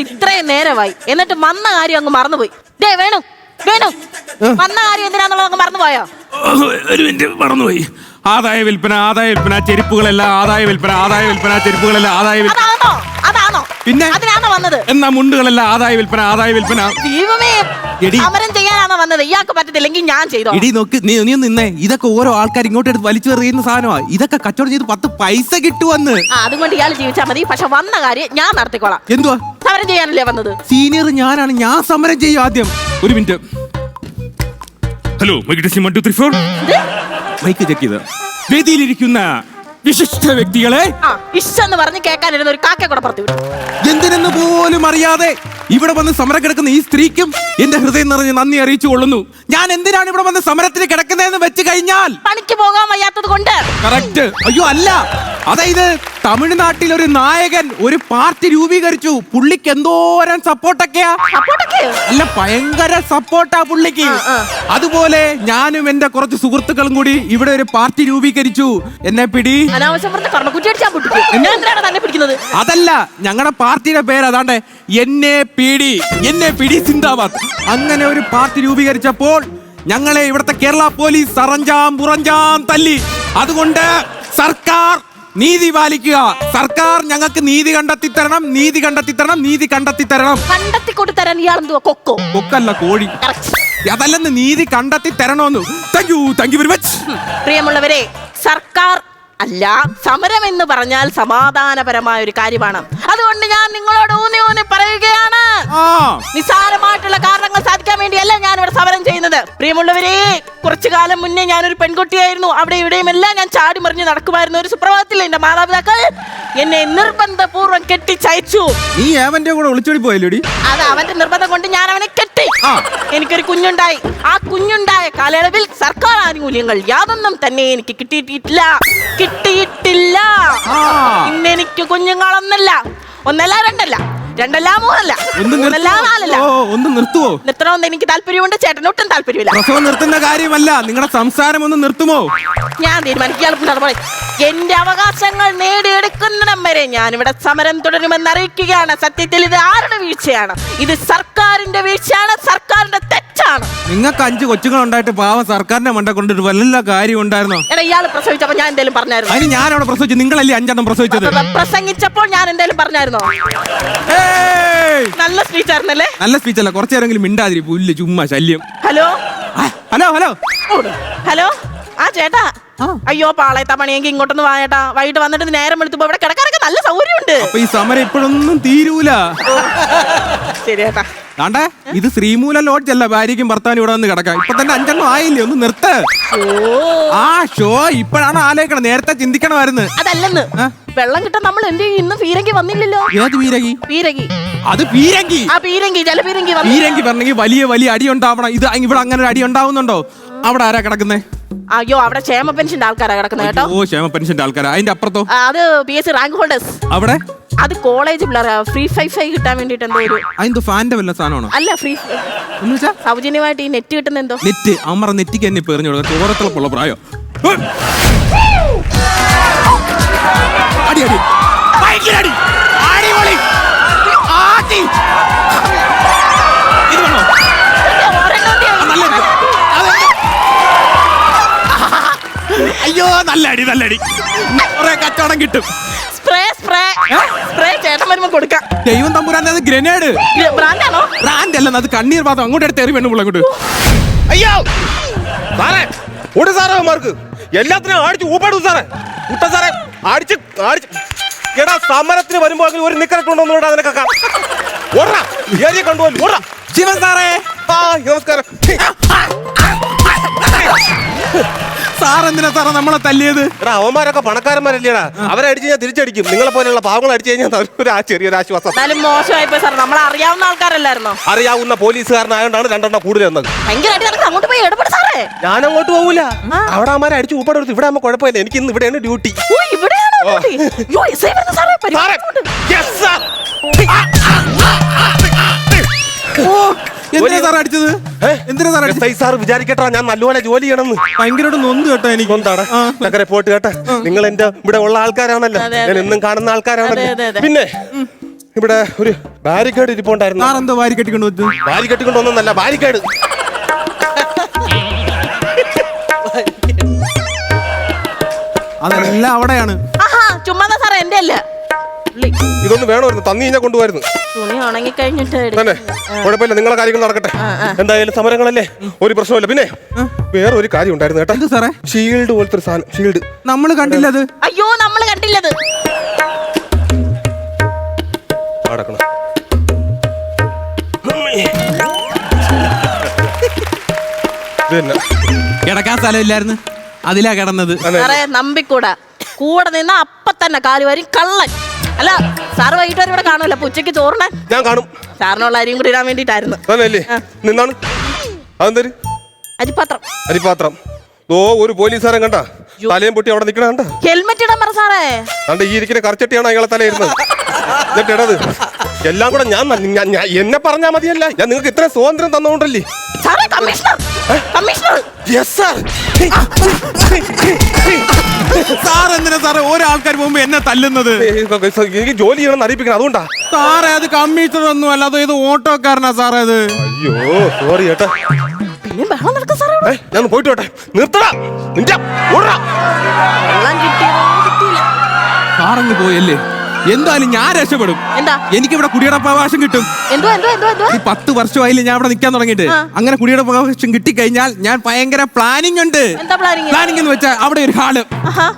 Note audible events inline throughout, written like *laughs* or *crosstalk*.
ഇത്രയും നേരമായി. എന്നിട്ട് വന്ന കാര്യം അങ്ങ് മറന്നുപോയി. ഡേ വേണു വേണു. വന്ന കാര്യം എന്തിനാന്നുള്ളത് അങ്ങ് മറന്നുപോയോ? ഒരു മിനിറ്റ് മറന്നുപോയി. ആദായ വിൽപ്പന ആദായ വിൽപ്പന ചെരുപ്പുകളെല്ലാം ആദായ വിൽപ്പന ആദായ വിൽപ്പന ചെരുപ്പുകളെല്ലാം ആദായ വിൽപ്പന. അതാണോ? അതാണോ? പിന്നെ? അതിനാണോ വന്നത്? എന്നാ മുണ്ടുകളെല്ലാം ആദായ വിൽപ്പന ആദായ വിൽപ്പന. ദൈവമേ എടി. സമരം ചെയ്യാനാണോ വന്നത്? ഇയാൾക്ക് പറ്റത്തില്ലെങ്കിൽ ഞാൻ ചെയ്തോ? ഇടി നോക്ക് നീ നീ ഒന്ന് നിന്നേ. ഇതൊക്കെ ഓരോ ആൾക്കാർ ഇങ്ങോട്ട് എടുത്ത് വലിച്ചു എറിയുന്ന സാധനമാ. ഇതൊക്കെ കച്ചവടം ചെയ്ത് പത്ത് പൈസ കിട്ടുവന്ന്. ആ അതുകൊണ്ട് ഇയാൾ ജീവിച്ചാൽ മതി. പക്ഷെ വന്ന കാര്യം ഞാൻ നടത്തിക്കോളാം. എന്തുവാ? സമരം ചെയ്യാനല്ലേ വന്നത്? സീനിയർ ഞാനാണ്. ഞാൻ സമരം ചെയ്യും ആദ്യം. ഒരു minute. Hello mike testing one two three four ഇത്? മൈക്ക് ചെക്ക് ചെയ്ത്. വേദിയിലിരിക്കുന്ന വിശിഷ്ട വ്യക്തികളെ ആ ഇഷ്ടന്ന് പറഞ്ഞ് കേൾക്കാനിരുന്ന ഒരു കാക്ക കൂടെ പുറത്തു വിട്ടു. എന്തിനെന്ന് പോലും അറിയാതെ ഇവിടെ വന്ന് സമരം കിടക്കുന്ന ഈ സ്ത്രീക്കും എന്റെ ഹൃദയം നിറഞ്ഞ് നന്ദി അറിയിച്ചു കൊള്ളുന്നു. ഞാൻ എന്തിനാണ് ഇവിടെ വന്ന് സമരത്തിന് കിടക്കുന്നതെന്ന് വെച്ച് കഴിഞ്ഞാൽ പണിക്ക് പോകാൻ വയ്യാത്തത് കൊണ്ട്. കറക്റ്റ് അയ്യോ അല്ല. അതായത് തമിഴ്നാട്ടിൽ ഒരു നായകൻ ഒരു പാർട്ടി രൂപീകരിച്ചു. പുള്ളിക്ക് എന്തോരം സപ്പോർട്ടൊക്കെയാ? അല്ല ഭയങ്കര സപ്പോർട്ടാ പുള്ളിക്ക്. അതുപോലെ ഞാനും എന്റെ കുറച്ച് സുഹൃത്തുക്കളും കൂടി ഇവിടെ ഒരു പാർട്ടി രൂപീകരിച്ചു. എന്നെ പിടി. അതല്ല ഞങ്ങളുടെ പാർട്ടിയുടെ പേര് അതാണ്ട് എന്നെ പിടി. എന്നെ പിടി സിന്ദാബാദ്. അങ്ങനെ ഒരു പാർട്ടി രൂപീകരിച്ചപ്പോൾ ഞങ്ങളെ ഇവിടുത്തെ കേരള പോലീസ് അറഞ്ചാം പുറഞ്ചാം തല്ലി. അതുകൊണ്ട് സർക്കാർ നീതി പാലിക്കുക. സർക്കാർ ഞങ്ങൾക്ക് നീതി കണ്ടെത്തി തരണം നീതി കണ്ടെത്തി തരണം നീതി കണ്ടെത്തി തരണം കണ്ടെത്തി കൊടുത്തരാൻ ഇയാൾ എന്തുവാ കൊക്കോ? കൊക്കല്ല കോഴി. അതല്ലെന്ന് നീതി കണ്ടെത്തി തരണമെന്ന് thank you thank you very much പ്രിയമുള്ളവരെ സർക്കാർ അല്ല സമരം എന്ന് പറഞ്ഞാൽ സമാധാനപരമായ ഒരു കാര്യമാണ്. അതുകൊണ്ട് ഞാൻ നിങ്ങളോട് ഊന്നി ഊന്നി പറയുകയാണ്. നിസ്സാരമായിട്ടുള്ള കാരണങ്ങൾ സാധിക്കാൻ വേണ്ടിയല്ല ഞാൻ ഇവിടെ സമരം ചെയ്യുന്നത്. പ്രിയമുള്ളവരെ കുറച്ചു കാലം മുന്നേ ഒരു പെൺകുട്ടിയായിരുന്നു. അവിടെ ഇവിടെയും എല്ലാം ഞാൻ ചാടി മറിഞ്ഞ് നടക്കുമായിരുന്നു. ഒരു സുപ്രഭാതത്തിൽ എന്റെ മാതാപിതാക്കൾ എന്നെ നിർബന്ധപൂർവം കെട്ടിച്ചയച്ചു. നീ അവന്റെ കൂടെ ഒളിച്ചോടി പോയല്ലോടി? അത് അവന്റെ നിർബന്ധം കൊണ്ട് ഞാൻ അവനെ കെട്ടി എനിക്കൊരു കുഞ്ഞുണ്ടായി. ആ കുഞ്ഞുണ്ടായ കാലയളവിൽ സർക്കാർ ആനുകൂല്യങ്ങൾ യാതൊന്നും തന്നെ എനിക്ക് കിട്ടിയിട്ടില്ല. കിട്ടിയിട്ടില്ല. ഇന്നെനിക്ക് കുഞ്ഞുങ്ങളൊന്നല്ല. ഒന്നല്ല രണ്ടല്ല. രണ്ടല്ല മൂന്നല്ല. ഒന്ന് മൂന്നല്ല നാലല്ല. നിർത്തുവോ ഓ ഒന്ന് നിർത്തുവോ? നിർത്തണമെന്ന് എനിക്ക് താല്പര്യമുണ്ട് ചേട്ടനൊട്ടും താല്പര്യമില്ല. പ്രസവം നിർത്തുന്ന കാര്യമല്ല നിങ്ങളുടെ സംസാരം ഒന്ന് നിർത്തുമോ? ഞാൻ തീരുമാനിക്കുകയാണ് എന്റെ അവകാശങ്ങൾ നേടിയെടുക്കുന്നിടം വരെ ഞാൻ ഇവിടെ സമരം തുടരുമെന്ന് അറിയിക്കുകയാണ്. സത്യത്തിൽ ഇത് ആരുടെ വീഴ്ചയാണ്? ഇത് സർക്കാരിന്റെ വീഴ്ചയാണ് സർക്കാരിന്റെ തെറ്റാണ്. നിങ്ങൾക്ക് അഞ്ച് കൊച്ചുങ്ങളുണ്ടായിട്ട് പാവം സർക്കാരിന്റെ മണ്ട കൊണ്ട് വല്ല കാര്യം ഉണ്ടായിരുന്നോ? എടാ ഇയാൾ പ്രസവിച്ചപ്പോ ഞാൻ എന്തേലും പറഞ്ഞായിരുന്നു? അതിന് ഞാൻ അവിടെ പ്രസവിച്ചു നിങ്ങളല്ലേ അഞ്ചെണ്ണം പ്രസവിച്ചത്? പ്രസംഗിച്ചപ്പോൾ ഞാൻ എന്തേലും പറഞ്ഞായിരുന്നോ! നല്ല സ്പീച്ച് ആയിരുന്നല്ലേ? നല്ല സ്പീച്ച് അല്ല കുറച്ചു നേരമെങ്കിലും മിണ്ടാതിരി പുല്ല് ചുമ്മാ ശല്യം. ഹലോ? Hello hello. ഹലോ? ആ ചേട്ടാ. അയ്യോ പാളയത്താ പണിയെങ്കിൽ ഇങ്ങോട്ടൊന്ന് വാ ചേട്ടാ. വൈകിട്ട് വന്നിട്ട് നേരം എടുത്തുമ്പോ ഇവിടെ കിടക്കാനൊക്കെ നല്ല സൗകര്യമുണ്ട്. അപ്പൊ ഈ സമരം ഇപ്പോഴൊന്നും തീരൂല. ശരി ചേട്ടാ. താണ്ടേ ഇത് ശ്രീമൂല ലോഡ്ജ് അല്ല. ഭാര്യയ്ക്കും ഭർത്താനും ഇവിടെ വന്ന് കിടക്കാം. ഇപ്പൊ തന്നെ അഞ്ചെണ്ണം ആയില്ലേ? ഒന്ന് നിർത്ത്. ആ ഷോ ഇപ്പോഴാണ് ആലോചിക്കണം നേരത്തെ ചിന്തിക്കണമായിരുന്നു. അതല്ലെന്ന്? വെള്ളം കിട്ടാൻ നമ്മൾ എന്ത് ചെയ്യും? ഇന്ന് പീരങ്കി വന്നില്ലല്ലോ. ഏത് പീരങ്കി? പീരങ്കി. അത് പീരങ്കി. ആ പീരങ്കി ജലപീരങ്കി വന്നു. പീരങ്കി പറഞ്ഞെങ്കിൽ വലിയ വലിയ അടി ഉണ്ടാവണം. ഇത് ഇവിടെ അങ്ങനെ ഒരു അടി ഉണ്ടാവുന്നുണ്ടോ? അവിടെ ആരാ കിടക്കുന്നേ? അയ്യോ അവിടെ ക്ഷേമ പെൻഷന്റെ ആൾക്കാരാ കിടക്കുന്നത് കേട്ടോ. ഓ ക്ഷേമ പെൻഷന്റെ ആൾക്കാരാ. അതിന്റെ അപ്പുറത്തോ? ആ, അത് P S C rank holders അവിടെ? അത് കോളേജ് പിള്ളേരാ ഫ്രീ ഫൈഫൈ കിട്ടാൻ വേണ്ടിട്ട് എന്തോ ഒരു അതിന്റെ ഫാന്റെ വല്ല സാധനമാണോ? അല്ല ഫ്രീ എന്ന് വെച്ചാ? സൗജന്യമായിട്ട് ഈ നെറ്റ് കിട്ടുന്ന എന്തോ? നെറ്റ് അമ്മറ നെറ്റിക്ക് എന്നെ ഇപ്പൊ എറിഞ്ഞു കൊടുക്കാം ചോരത്തിളപ്പുള്ള പ്രായോ. നല്ല അടി നല്ല അടി കുറെ കച്ചവടം കിട്ടും. Spray spray. സ്പ്രേ ചേട്ടൻ വരുമ്പോ കൊടുക്കാം. ദൈവം തമ്പുരാൻ അത് ഗ്രനേഡ്. ബ്രാൻഡാണോ? ബ്രാൻഡ് അല്ലെന്ന് അത് കണ്ണീർ പാത്രം. അങ്ങോട്ട് എടുത്ത് എറി വേണം അങ്ങോട്ട്. അയ്യോ! സാറേ ഓട് സാറേ മാർക്ക് എല്ലാത്തിനും അടിച്ച് ഊപ്പാടും സാറേ. കുട്ട സാറേ അടിച്ച് അടിച്ച് എടാ സമരത്തിന് വരുമ്പോ അങ്ങനെ ഒരു നിക്കറിട്ടുണ്ടോ അതിനൊക്കെ ഓടാ ഏരിയ കണ്ടുപോലും ഓടാ. ശിവൻ സാറേ. ആ നമസ്കാരം. സാർ എന്തിനാ സാറേ നമ്മളെ തല്ലിയത് എടാ അവന്മാരൊക്കെ പണക്കാരന്മാരല്ലേടാ അവരെ അടിച്ച് ഞാൻ തിരിച്ചടിക്കും നിങ്ങളെ പോലെയുള്ള പാവങ്ങൾ അടിച്ചു കഴിഞ്ഞാൽ ഒരു ആ ചെറിയൊരു ആശ്വാസം എന്നാലും പോയി സാർ നമ്മൾ അറിയാവുന്ന ആൾക്കാരല്ലായിരുന്നോ അറിയാവുന്ന പോലീസുകാരനായോണ്ടാണ് രണ്ടെണ്ണം കൂടുതൽ എന്നത് ഭയങ്കരമായിട്ട് നടക്ക് അങ്ങോട്ട് പോയി ഇടപെട് സാറേ ഞാൻ അങ്ങോട്ട് പോകൂല അവിടെ അമ്മമാരെ അടിച്ച് ഊപ്പാടെടുത്ത് ഇവിടെ ആകുമ്പോൾ കുഴപ്പമില്ല എനിക്ക് ഇന്ന് ഇവിടെയാണ് ഡ്യൂട്ടി ഓ ഇവിടെയാണോ വരുന്നു സാറേ, പരിപാടി എന്തിനാ സാർ അടിച്ചത്? എന്തിനാ സാർ എസ് ഐ സാർ വിചാരിക്കട്ടാ ഞാൻ നല്ലപോലെ ജോലി ചെയ്യണമെന്ന്. ഭയങ്കരമായിട്ട് നൊന്ത് കേട്ടോ എനിക്ക്. എന്താണ് ആ. പോട്ട് കേട്ടെ. നിങ്ങൾ എന്റെ ഇവിടെ ഉള്ള ആൾക്കാരാണല്ലോ. ഞാൻ എന്നും കാണുന്ന ആൾക്കാരാണല്ലോ. പിന്നെ ഇവിടെ ഒരു ബാരിക്കേഡ് ഇരിപ്പുണ്ടായിരുന്നു. സാർ എന്തോ വാരി കെട്ടിക്കൊണ്ട് വെച്ചു ബാരി കെട്ടിക്കൊണ്ടൊന്നല്ല ബാരിക്കേഡ്. അതെല്ലാം അവിടെയാണ്. ആഹാ ചുമ്മാ സാറേ എന്റെ അല്ല. ഇതൊന്ന് വേണമായിരുന്നു. തന്നി കഴിഞ്ഞാൽ കൊണ്ടുപോയിരുന്നു തുണി ഉണങ്ങി കഴിഞ്ഞിട്ട് തന്നെ. കുഴപ്പമില്ല നിങ്ങളെ കാര്യങ്ങൾ നടക്കട്ടെ. എന്തായാലും സമരങ്ങളല്ലേ? ഒരു പ്രശ്നമില്ല പിന്നെ വേറെ ഒരു കാര്യം ഉണ്ടായിരുന്നു കേട്ടോ. എന്ത് സാറേ? ഷീൽഡ് പോലത്തെ ഒരു സാധനം. ഷീൽഡ്. നമ്മൾ കണ്ടില്ല അത്. അയ്യോ നമ്മൾ കണ്ടില്ലത്. തന്നെ കിടക്കാൻ സ്ഥലമില്ലായിരുന്നു. അതിലാ കിടന്നത്. നമ്പിക്കൂടാ. കൂടെ നിന്ന അപ്പൊ തന്നെ കാലുവാരി വരും കള്ളൻ. അല്ല സാർ വൈകിട്ട് വരെ ഇവിടെ കാണുമല്ലോ. അപ്പൊ ഉച്ചയ്ക്ക് ചോറിനെ ഞാൻ കാണും. സാറിനുള്ള അരിയും കൂടി ഇടാൻ വേണ്ടിട്ടായിരുന്നു തന്നെയല്ലേ? നിന്നാണ്. അതെന്തര്? അരിപ്പാത്രം. അരിപാത്രം ഓ ഒരു പോലീസുകാരൻ കണ്ട. തലയും പൊട്ടി അവിടെ നിൽക്കണ കണ്ട. ഹെൽമെറ്റ് ഇടാൻ പറ സാറേ. കണ്ട ഈ ഇരിക്കുന്ന കറച്ചട്ടിയാണ് അയാളെ തലയിരുന്നത് എന്നിട്ട് *laughs* ഇടത്? എല്ലാം കൂടെ ഞാൻ ന- ഞാൻ- ഞാൻ- എന്നെ പറഞ്ഞാ മതിയല്ല. ഞാൻ നിങ്ങൾക്ക് ഇത്ര സ്വാതന്ത്ര്യം തന്നോണ്ടല്ലേ സാറേ commissioner. Commissioner. Yes sir sir എന്തിനാ സാറേ ഒരാൾക്കാർ പോകുമ്പോ എന്നെ തല്ലുന്നത്? എനിക്ക് ജോലി ചെയ്യണമെന്ന് അറിയിപ്പിക്കണം. അതുകൊണ്ടാ. സാറേ അത് കമ്മീഷണർ ഒന്നും അല്ല. അത് ഇത് ഓട്ടോക്കാരനാ സാറേ അത്? അയ്യോ സോറി ഏട്ടാ. പിന്നെ ബഹളം നടക്കും സാറേ ഇവിടെ. ഏ, ഞാൻ ഒന്ന് പോയിട്ട് വരട്ടെ. നിർത്തടാ. നിന്റെ ഓടടാ. വെള്ളം കിട്ടിയതോ കിട്ടിയില്ല സാറങ്ങ് പോയല്ലേ? എന്തായാലും ഞാൻ രക്ഷപ്പെടും. എന്താ? എനിക്കിവിടെ കുടിയുടെ അവകാശം കിട്ടും. എന്തോ എന്തോ എന്തോ എന്തോ ഈ പത്ത് വർഷമായില്ലേ ഞാൻ ഇവിടെ നിൽക്കാൻ തുടങ്ങിയിട്ട്. ആ. അങ്ങനെ കുടിയുടെ അവകാശം കിട്ടിക്കഴിഞ്ഞാൽ ഞാൻ ഭയങ്കര പ്ലാനിങ് ഉണ്ട്. എന്താ പ്ലാനിങ് പ്ലാനിങ് എന്ന് വെച്ചാൽ അവിടെ ഒരു ഹാൾ.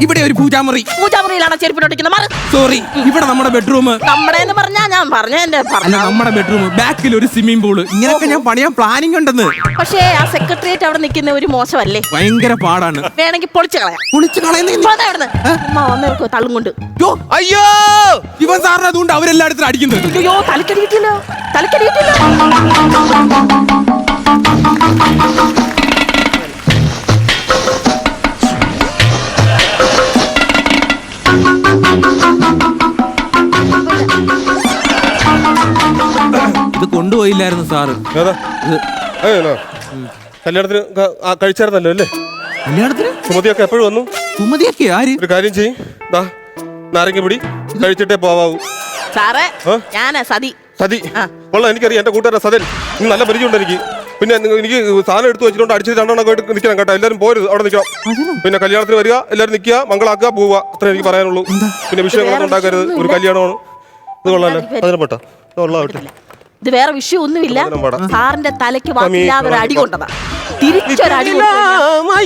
ഇവിടെ ഒരു പൂജാമുറി. പൂജാമുറിയിലാണ് ചെരുപ്പിട്ടോട്ടിക്കുന്നത് മാറ്. സോറി ഇവിടെ നമ്മുടെ ബെഡ്റൂം നമ്മുടെ എന്ന് പറഞ്ഞാ ഞാൻ പറഞ്ഞ എന്റെ അല്ല നമ്മുടെ ബെഡ്റൂം ബാക്കിൽ ഒരു സ്വിമ്മിംഗ് പൂൾ ഇങ്ങനെയൊക്കെ ഞാൻ പണിയാൻ പ്ലാനിങ് ഉണ്ടെന്ന്. പക്ഷേ ആ സെക്രട്ടേറിയറ്റ് അവിടെ നിൽക്കുന്ന ഒരു മോശമല്ലേ? ഭയങ്കര പാടാണ്. വേണമെങ്കിൽ പൊളിച്ചു കളയാം. പൊളിച്ചു കളയുന്ന അമ്മ തള്ളും കൊണ്ട്. അയ്യോ! ഇവൻ സാറിന് അതുകൊണ്ട് അവരെല്ലായിടത്തും അടിക്കുന്നത്. അയ്യോ ഇത് കൊണ്ടുപോയില്ലായിരുന്നു സാറ്. ഏതാ? ഇത് ഏതാ കല്യാണത്തിന് ക- ആ, കഴിച്ചായിരുന്നല്ലോ അല്ലേ? കല്യാണത്തിന്? സുമതിയൊക്കെ എപ്പോഴും വന്നു. സുമതിയൊക്കെ? ആര്? ഒരു കാര്യം ചെയ്യും. ദാ നാരങ്ങ പിടി. കഴിച്ചിട്ടേ പോവാവൂ. സാറേ ആ? ഞാനാ സതി. സതി? ആ. കൊള്ളാം എനിക്കറിയാം എന്റെ കൂട്ടുകാരൻ സതൻ. നിങ്ങൾ നല്ല പരിചയമുണ്ട് എനിക്ക്. പിന്നെ എനിക്ക് സാധനം എടുത്തു വെച്ചിട്ടുണ്ട്. അടിച്ചിട്ട് രണ്ടെണ്ണം ആയിട്ട് നിൽക്കണം കേട്ടോ. എല്ലാവരും പോരുത് അവിടെ നിൽക്കണം. പിന്നെ കല്യാണത്തിന് വരിക എല്ലാവരും നിൽക്കുക മംഗളാക്കുക പോവുക. അത്രേ എനിക്ക് പറയാനുള്ളൂ. പിന്നെ വിഷയങ്ങളൊന്നും ഉണ്ടാക്കരുത്. ഒരു കല്യാണമാണ്. ഇത് കൊള്ളാല്ലേ അതിനെ പെട്ടോ കൊള്ളാവട്ടെ ഇത് വേറെ വിഷയം ഒന്നുമില്ല. സാറിന്റെ തലയ്ക്ക് വാക്കില്ലാതെ ഒരു അടി കൊണ്ടതാ. തിരിച്ചൊരടി കൊണ്ടുവന്നാ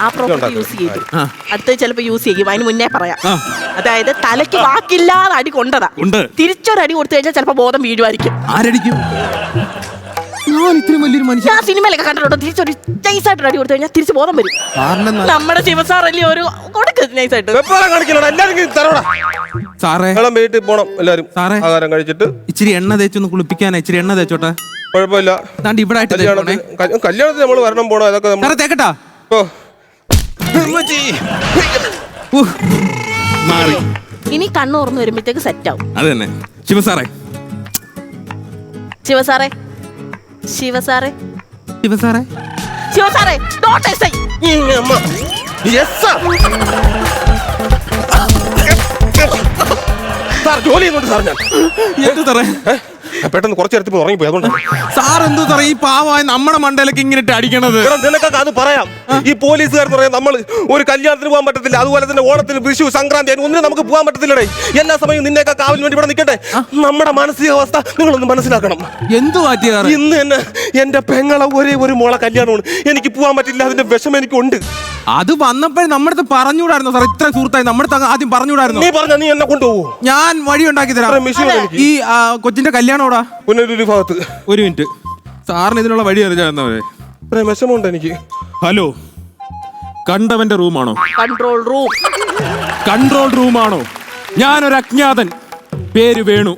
ആ പ്രോപ്പർട്ടി യൂസ് ചെയ്തു. അടുത്ത ചിലപ്പോ യൂസ് ചെയ്യും. അതിന് മുന്നേ പറയാം. അതായത് തലയ്ക്ക് വാക്കില്ലാതെ അടി കൊണ്ടതാ. ഉണ്ട്. തിരിച്ചൊരടി കൊടുത്തു കഴിഞ്ഞാൽ ചിലപ്പോ ബോധം വീഴുമായിരിക്കും. ആരടിക്കും? ഞാൻ ഇത്രയും വലിയൊരു മനുഷ്യൻ. ഞാൻ സിനിമയിലൊക്കെ കണ്ടിട്ടുണ്ട്. തിരിച്ചൊരു നൈസായിട്ട് അടി കൊടുത്തു കഴിഞ്ഞാൽ തിരിച്ച് ബോധം വരും. സാറിന്റെ നമ്മുടെ ശിവസാറല്ലേ ഒരു കൊടുക്ക് നൈസായിട്ട് സാറേ. വെള്ളം വീട്ടിൽ പോണം. എല്ലാരും സാറേ. ആഹാരം കഴിച്ചിട്ട്. ഇച്ചിരി എണ്ണ തേച്ചൊന്ന് കുളിപ്പിക്കാനാ. ഇച്ചിരി എണ്ണ തേച്ചോട്ടെ. കുഴപ്പമില്ല. ദാണ്ട് ഇവിടെ ആയിട്ട് കല്യാണത്തിന് കല്യ- നമ്മൾ വരണം പോണോ. അതൊക്കെ തേക്കട്ടാ. ഓ. മാറി. ഇനി കണ്ണു തുറന്ന് വരുമ്പോഴത്തേക്ക് സെറ്റ് ആവും. അത് തന്നെ. ശിവസാറേ. ശിവസാറേ. ശിവസാറേ. ശിവ സാറേ ശിവസാറേ dot S I yes sir ജോലി ചെയ്യുന്നുണ്ട് സാർ ഞാൻ. എന്ത് സാറേ? പെട്ടെന്ന് കുറച്ച് നേരത്തിൽ ഉറങ്ങിപ്പോയി അതുകൊണ്ടാണ് സാർ എന്തോ സാറേ ഈ പാവമായ നമ്മുടെ മണ്ടയിലേക്ക് ഇങ്ങനെ ഇട്ട് അടിക്കണത്? എടാ, നിനക്കൊക്കെ അത് പറയാം. ഈ പോലീസുകാർ പറയാം നമ്മൾ ഒരു കല്യാണത്തിന് പോകാൻ പറ്റത്തില്ല അതുപോലെ തന്നെ ഓണത്തിന് വിഷു സംക്രാന്തി അതിന് ഒന്നിനും നമുക്ക് പോകാൻ പറ്റത്തില്ലടേ. എല്ലാ സമയവും നിന്നെയൊക്കെ കാവലിന് വേണ്ടി ഇവിടെ നിൽക്കട്ടെ നമ്മുടെ മാനസികാവസ്ഥ നിങ്ങളൊന്ന് മനസ്സിലാക്കണം. എന്ത് പറ്റിയ സാറേ? ഇന്ന് തന്നെ എന്റെ പെങ്ങളെ ഒരേ ഒരു മോളെ കല്യാണമാണ്. എനിക്ക് പോകാൻ പറ്റില്ല അതിന്റെ വിഷമം എനിക്കുണ്ട്. അത് വന്നപ്പോഴും നമ്മുടെ അടുത്ത് പറഞ്ഞുകൂടായിരുന്നു സാർ ഇത്ര സുഹൃത്തായി നമ്മുടെ അടുത്ത് ആദ്യം പറഞ്ഞുകൂടായിരുന്നു. നീ പറഞ്ഞ നീ എന്നെ കൊണ്ടുപോകൂ ഞാൻ വഴി ഉണ്ടാക്കി തരാം. ഈ ആ, കൊച്ചിന്റെ കല്യാണം ഓടാ ഒരു ഭാഗത്ത്. ഒരു മിനിറ്റ്. സാറിന് ഇതിനുള്ള വഴി വിഷമമുണ്ട് എനിക്ക്. ഹലോ. കണ്ടവന്റെ റൂമാണോ? കൺട്രോൾ റൂം കൺട്രോൾ റൂമാണോ? ഞാനൊരു അജ്ഞാതൻ. പേര് വേണു.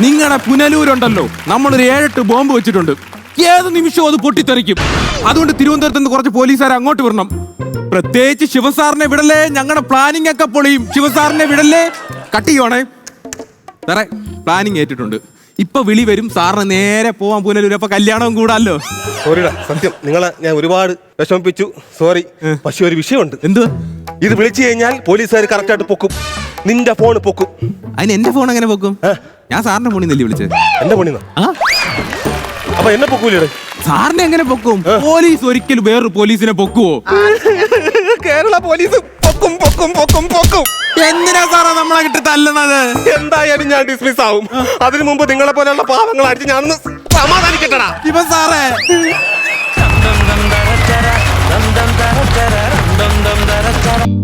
നിങ്ങളുടെ പുനലൂരുണ്ടല്ലോ. നമ്മളൊരു ഏഴെട്ട് ബോംബ് വെച്ചിട്ടുണ്ട്. ഏത് നിമിഷവും അത് പൊട്ടിത്തെറിക്കും. അതുകൊണ്ട് തിരുവനന്തപുരത്ത് നിന്ന് കുറച്ച് പോലീസുകാർ അങ്ങോട്ട് വരണം പ്രത്യേകിച്ച് ശിവസാറിനെ വിടല്ലേ? ഞങ്ങളുടെ പ്ലാനിങ് ഒക്കെ പൊളിയും. ശിവസാറിനെ വിടല്ലേ? കട്ട് ചെയ്യണേ സാറേ പ്ലാനിങ് ഏറ്റിട്ടുണ്ട്. ഇപ്പൊ വിളി വരും. സാറിന് നേരെ പോവാൻ പൂനലൂർ അപ്പൊ കല്യാണവും കൂടാല്ലോ. സോറിടാ സത്യം. നിങ്ങളെ ഞാൻ ഒരുപാട് വിഷമിപ്പിച്ചു. സോറി പക്ഷെ ഒരു വിഷയമുണ്ട്. എന്തുവാ ഇത് വിളിച്ചു കഴിഞ്ഞാൽ പോലീസുകാർ കറക്റ്റായിട്ട് പൊക്കും. നിന്റെ ഫോൺ പൊക്കും. അതിന് എന്റെ ഫോൺ എങ്ങനെ പൊക്കും? ഞാൻ സാറിന്റെ ഫോണിൽ നിന്നല്ലേ വിളിച്ചത്. എന്റെ ആ. അപ്പൊ എന്നെ പൊക്കൂലേ സാറിനെ എങ്ങനെ പൊക്കും? പോലീസ് ഒരിക്കലും വേറൊരു പോലീസിനെ പൊക്കുവോ? കേരള പോലീസ് പൊക്കും പൊക്കും പൊക്കും പൊക്കും. എന്തിനാ സാറാ നമ്മളെ കിട്ടി തല്ലുന്നത് എന്തായാലും ഞാൻ ഡിസ്മിസ് ആവും. അതിനു മുമ്പ് നിങ്ങളെ പോലെയുള്ള പാവങ്ങൾ അടിച്ച് ഞാനൊന്ന് സമാധാനിക്കട്ടടാ. ഇപ്പൊ സാറേ. da da da da